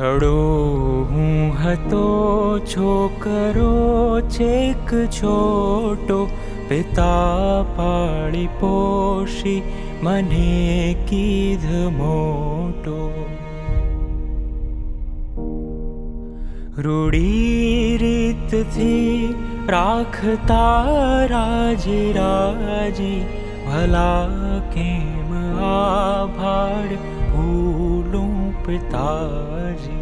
છડો હું હતો, છોકરો છેક છોટો. પિતા પાળી પોષી, મને કીધ મોટો. રૂડી રીતથી રાખતા રાજી રાજી. ભલા કેમ આભાર ભૂલું પિતાજી?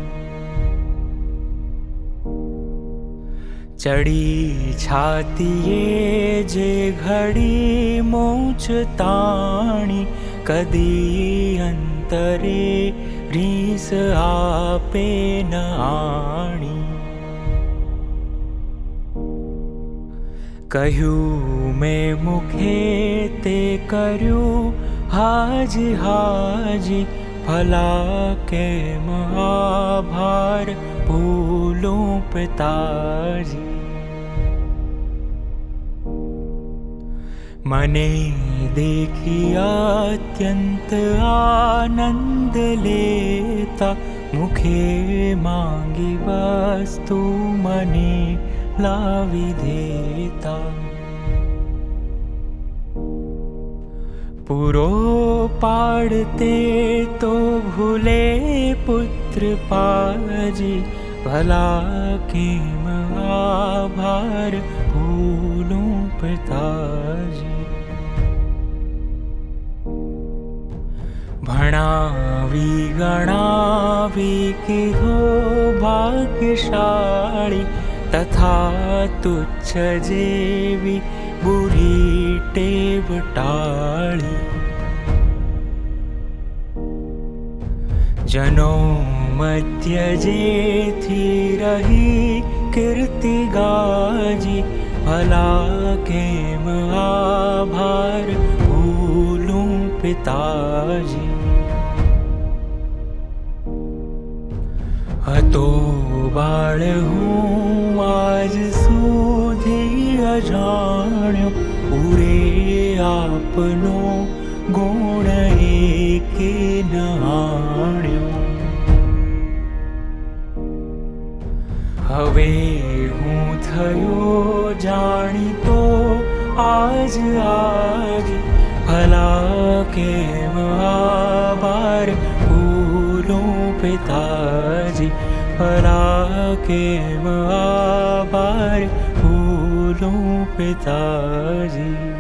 ચડી છાતીએ જે ઘડી મોચ તાણી, કદી અંતરે રીસ આપે ન આણી. કહ્યું મેં મુખે તે કર્યું, હાજી હાજી ભલા કે મહાભાર ભૂલું પિતાજી. मने देखियात्यन्त आनन्दलेता मुखे माङ्गि वस्तु मने लाविधेता पुरो पाडते तो भुले भला किम आभार भार भि गणा वी को भाग्यशाली तथा तुच्छ जेवी बुरी टेवटाळी तु बुरीवळी जनौ रही कीर्ति गाजी भला के आभार भूलूं पिताजी। तु बाळ हूं आज सोधि पूरे आपनो गुण एना હવે હું થયો જાણીતો આજ આજ ભલા કેમ આભાર ભૂલું પિતાજી ભલા કેમ આભાર ભૂલું પિતાજી